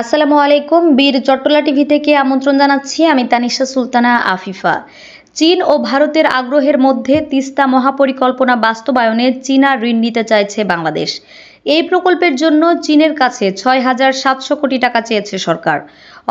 আসসালামু আলাইকুম, বীর চট্টলা টিভি থেকে আমন্ত্রণ জানাচ্ছি আমি তানিশা সুলতানা আফিফা। চীন ও ভারতের আগ্রহের মধ্যে তিস্তা মহাপরিকল্পনা বাস্তবায়নে চীনা ঋণ নিতে চাইছে বাংলাদেশ। এই প্রকল্পের জন্য চীনের কাছে ছয় হাজার সাতশো কোটি টাকা চেয়েছে সরকার।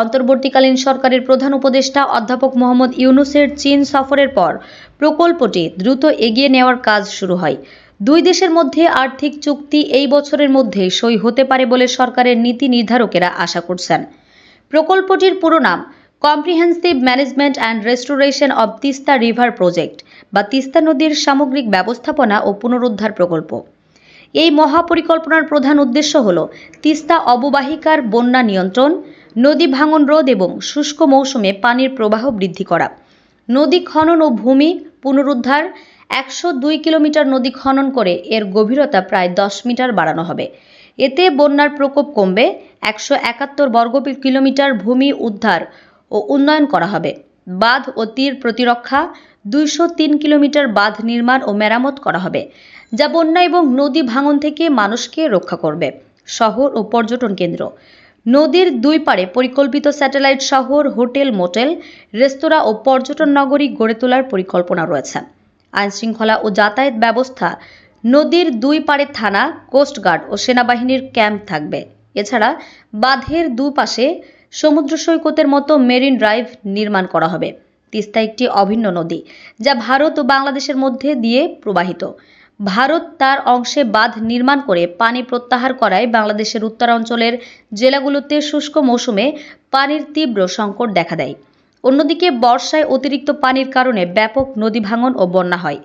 অন্তর্বর্তীকালীন সরকারের প্রধান উপদেষ্টা অধ্যাপক মোহাম্মদ ইউনুসের চীন সফরের পর প্রকল্পটি দ্রুত এগিয়ে নেওয়ার কাজ শুরু হয়। দুই দেশের মধ্যে আর্থিক চুক্তি এই বছরের মধ্যে সই হতে পারে বলে সরকারের নীতি নির্ধারকেরা আশা করছেন। প্রকল্পটির পুরো নাম comprehensive management and restoration of Teesta river project বা তিস্তা নদীর সামগ্রিক ব্যবস্থাপনা ও পুনরুদ্ধার প্রকল্প। এই মহাপরিকল্পনার প্রধান উদ্দেশ্য হল তিস্তা অববাহিকার বন্যা নিয়ন্ত্রণ, নদী ভাঙন রোধ এবং শুষ্ক মৌসুমে পানির প্রবাহ বৃদ্ধি করা। নদী খনন ও ভূমি পুনরুদ্ধার একশো দুই কিলোমিটার নদী খনন করে এর গভীরতা প্রায় দশ মিটার বাড়ানো হবে। এতে বন্যার প্রকোপ কমবে, একশো একাত্তর বর্গ কিলোমিটার ভূমি উদ্ধার ও উন্নয়ন করা হবে। বাঁধ ও তীর প্রতিরক্ষা, দুইশো তিন কিলোমিটার বাঁধ নির্মাণ ও মেরামত করা হবে, যা বন্যা এবং নদী ভাঙন থেকে মানুষকে রক্ষা করবে। শহর ও পর্যটন কেন্দ্র। নদীর দুই পাড়ে পরিকল্পিত স্যাটেলাইট শহর, হোটেল, মোটেল, রেস্তোরাঁ ও পর্যটন নগরী গড়ে তোলার পরিকল্পনা রয়েছে। আইনশৃঙ্খলা ও যাতায়াত ব্যবস্থা, নদীর দুই পাড়ে থানা কোস্টগার্ড ও সেনাবাহিনীর ক্যাম্প থাকবে। এছাড়া বাঁধের দুপাশে সমুদ্র সৈকতের মতো মেরিন ড্রাইভ নির্মাণ করা হবে। তিস্তা একটি অভিন্ন নদী, যা ভারত ও বাংলাদেশের মধ্যে দিয়ে প্রবাহিত। ভারত তার অংশে বাঁধ নির্মাণ করে পানি প্রত্যাহার করায় বাংলাদেশের উত্তরাঞ্চলের জেলাগুলোতে শুষ্ক মৌসুমে পানির তীব্র সংকট দেখা দেয়। অন্যদিকে বর্ষায় অতিরিক্ত পানির কারণে ব্যাপক নদী ভাঙন ও বন্যা হয়।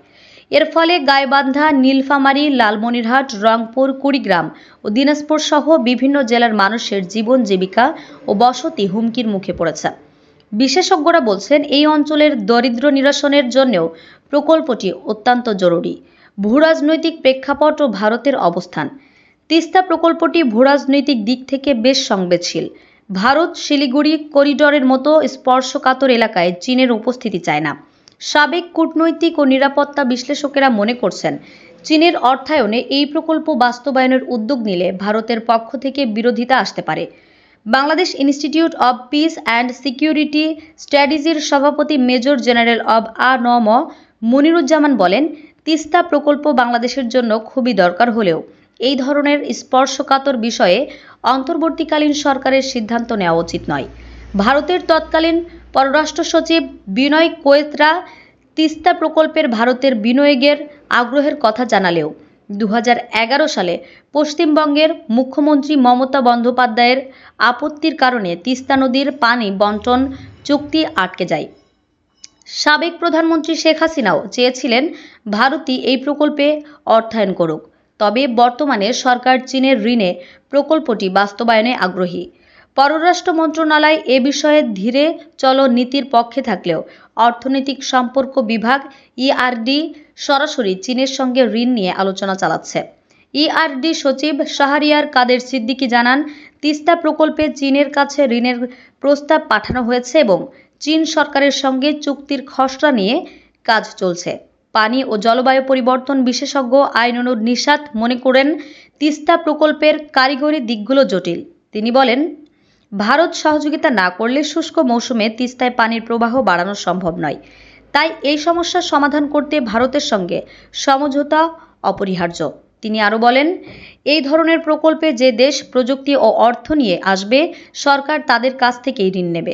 এর ফলে গাইবান্ধা, নীলফামারী, লালমনিরহাট, রংপুর, কুড়িগ্রাম ও দিনাজপুর সহ বিভিন্ন জেলার মানুষের জীবন জীবিকা ও বসতি হুমকির মুখে পড়েছে। বিশেষজ্ঞরা বলছেন, এই অঞ্চলের দরিদ্র নিরসনের জন্যও প্রকল্পটি অত্যন্ত জরুরি। ভূরাজনৈতিক প্রেক্ষাপট ও ভারতের অবস্থান। তিস্তা প্রকল্পটি ভূরাজনৈতিক দিক থেকে বেশ সংবেদশীল ভারত শিলিগুড়ি করিডোরের মতো স্পর্শকাতর এলাকায় চীনের উপস্থিতি চায় না। সাবেক কূটনৈতিক ও নিরাপত্তা বিশ্লেষকেরা মনে করছেন, চীনের অর্থায়নে এই প্রকল্প বাস্তবায়নের উদ্যোগ নিলে ভারতের পক্ষ থেকে বিরোধিতা আসতে পারে। Bangladesh institute of peace and security স্ট্র্যাটেজির সভাপতি মেজর জেনারেল অব আ নম মনিরুজ্জামান বলেন, তিস্তা প্রকল্প বাংলাদেশের জন্য খুবই দরকার হলেও এই ধরনের স্পর্শকাতর বিষয়ে অন্তর্বর্তীকালীন সরকারের সিদ্ধান্ত নেওয়া উচিত নয়। ভারতের তৎকালীন পররাষ্ট্র সচিব বিনয় কোয়েত্রা তিস্তা প্রকল্পের ভারতের বিনিয়োগের আগ্রহের কথা জানালেও দু হাজার এগারো সালে পশ্চিমবঙ্গের মুখ্যমন্ত্রী মমতা বন্দ্যোপাধ্যায়ের আপত্তির কারণে তিস্তা নদীর পানি বন্টন চুক্তি আটকে যায়। সাবেক প্রধানমন্ত্রী শেখ হাসিনাও চেয়েছিলেন ভারতই এই প্রকল্পে অর্থায়ন করুক। তবে বর্তমানে সরকার চীনের ঋণে প্রকল্পটি বাস্তবায়নে আগ্রহী। পররাষ্ট্র মন্ত্রণালয় এ বিষয়ে ধীরে চলো নীতির পক্ষে থাকলেও অর্থনৈতিক সম্পর্ক বিভাগ ইআরডি সরাসরি চীনের সঙ্গে ঋণ নিয়ে আলোচনা চালাচ্ছে। ইআরডি সচিব শাহরিয়ার কাদের সিদ্দিকী জানান, তিস্তা প্রকল্পে চীনের কাছে ঋণের প্রস্তাব পাঠানো হয়েছে এবং চীন সরকারের সঙ্গে চুক্তির খসড়া নিয়ে কাজ চলছে। পানি ও জলবায়ু পরিবর্তন বিশেষজ্ঞ আইনুনুর নিশাত মনে করেন, তিস্তা প্রকল্পের কারিগরি দিকগুলো জটিল। তিনি বলেন, ভারত সহযোগিতা না করলে শুষ্ক মৌসুমে তিস্তায় পানির প্রবাহ বাড়ানো সম্ভব নয়। তাই এই সমস্যার সমাধান করতে ভারতের সঙ্গে সমঝোতা অপরিহার্য। তিনি আরও বলেন, এই ধরনের প্রকল্পে যে দেশ প্রযুক্তি ও অর্থ নিয়ে আসবে, সরকার তাদের কাছ থেকেই ঋণ নেবে।